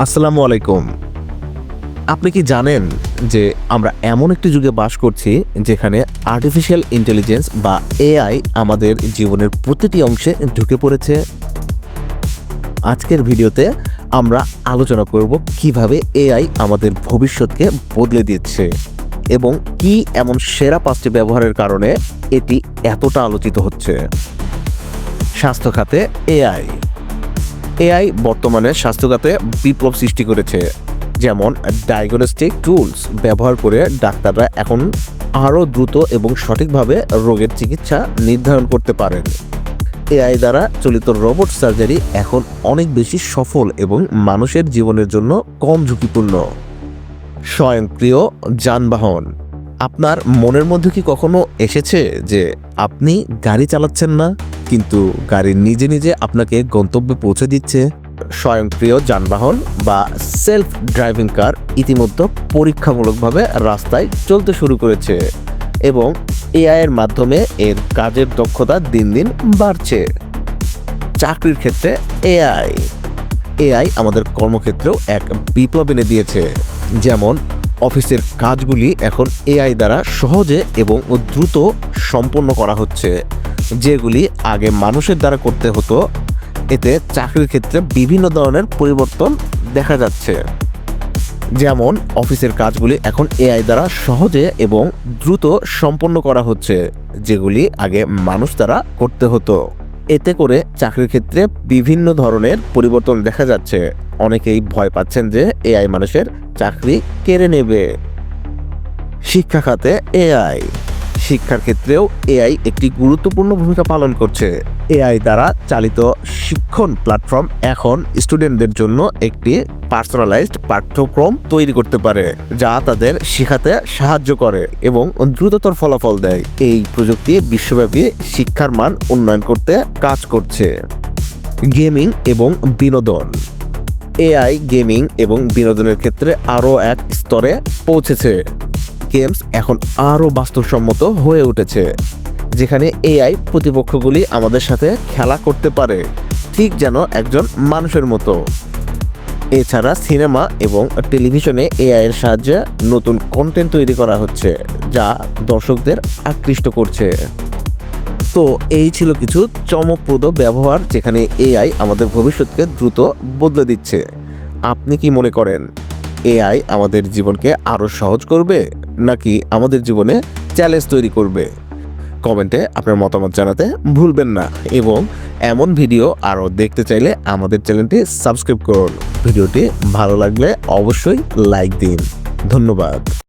আসসালামু আলাইকুম। আপনি কি জানেন যে আমরা এমন একটি যুগে বাস করছি যেখানে আর্টিফিশিয়াল ইন্টেলিজেন্স বা এআই আমাদের জীবনের প্রতিটি অংশে ঢুকে পড়েছে? আজকের ভিডিওতে আমরা আলোচনা করব কীভাবে এআই আমাদের ভবিষ্যৎকে বদলে দিচ্ছে এবং কি এমন সেরা পাঁচটি ব্যবহারের কারণে এটি এতটা আলোচিত হচ্ছে। স্বাস্থ্য খাতে এআই এআই বর্তমানে স্বাস্থ্যখাতে বিপ্লব সৃষ্টি করেছে, যেমন ডায়াগনস্টিক টুলস ব্যবহার করে ডাক্তাররা এখন আরও দ্রুত এবং সঠিকভাবে রোগের চিকিৎসা নির্ধারণ করতে পারেন। এআই দ্বারা চলিত রোবট সার্জারি এখন অনেক বেশি সফল এবং মানুষের জীবনের জন্য কম ঝুঁকিপূর্ণ। স্বয়ংক্রিয় যানবাহন, আপনার মনের মধ্যে কি কখনো এসেছে যে আপনি গাড়ি চালাচ্ছেন না? কিন্তু গাড়ি নিজে নিজে আপনাকে গন্তব্যে পৌঁছে দিচ্ছে। স্বয়ংক্রিয় যানবাহন বা সেলফ ড্রাইভিং কার ইতিমধ্যে পরীক্ষামূলকভাবে রাস্তায় চলতে শুরু করেছে এবং এআই এর মাধ্যমে এর কাজের দক্ষতা দিন দিন বাড়ছে। চাকরির ক্ষেত্রে এআই এআই আমাদের কর্মক্ষেত্রেও এক বিপ্লব এনে দিয়েছে। যেমন, অফিসের কাজগুলি এখন এআই দ্বারা সহজে এবং দ্রুত সম্পন্ন করা হচ্ছে। যেগুলি আগে মানুষের দ্বারা করতে হতো, এতে চাকরির ক্ষেত্রে বিভিন্ন ধরনের পরিবর্তন দেখা যাচ্ছে। যেমন, অফিসের কাজগুলি এখন এআই দ্বারা সহজে এবং দ্রুত সম্পন্ন করা হচ্ছে, যেগুলি আগে মানুষ দ্বারা করতে হতো। এতে করে চাকরির ক্ষেত্রে বিভিন্ন ধরনের পরিবর্তন দেখা যাচ্ছে। অনেকেই ভয় পাচ্ছেন যে এআই মানুষের চাকরি কেড়ে নেবে। শিক্ষা খাতে এআই শিক্ষার ক্ষেত্রেও এআই একটি গুরুত্বপূর্ণ ভূমিকা পালন করছে। এআই দ্বারা চালিত শিক্ষণ প্ল্যাটফর্ম এখন স্টুডেন্টদের জন্য একটি পার্সোনালাইজড পাঠ্যক্রম তৈরি করতে পারে, যা তাদের শেখাতে সাহায্য করে এবং দ্রুততর ফলাফল দেয়। এই প্রযুক্তি বিশ্বব্যাপী শিক্ষার মান উন্নয়ন করতে কাজ করছে। গেমিং এবং বিনোদন। এআই গেমিং এবং বিনোদনের ক্ষেত্রে আরও এক স্তরে পৌঁছেছে। গেমস এখন আরও বাস্তবসম্মত হয়ে উঠেছে, যেখানে এআই প্রতিপক্ষগুলি আমাদের সাথে খেলা করতে পারে, ঠিক যেন একজন মানুষের মতো। এছাড়া সিনেমা এবং টেলিভিশনে এআই এর সাহায্যে নতুন কন্টেন্ট তৈরি করা হচ্ছে, যা দর্শকদের আকৃষ্ট করছে। তো এই ছিল কিছু চমকপ্রদ ব্যবহার যেখানে এআই আমাদের ভবিষ্যৎকে দ্রুত বদলে দিচ্ছে। আপনি কি মনে করেন, এআই আমাদের জীবনকে আরও সহজ করবে? নাকি আমাদের জীবনে চ্যালেঞ্জ তৈরি করবে? কমেন্টে আপনার মতামত জানাতে ভুলবেন না এবং এমন ভিডিও আরও দেখতে চাইলে আমাদের চ্যানেলটি সাবস্ক্রাইব করুন। ভিডিওটি ভালো লাগলে অবশ্যই লাইক দিন। ধন্যবাদ।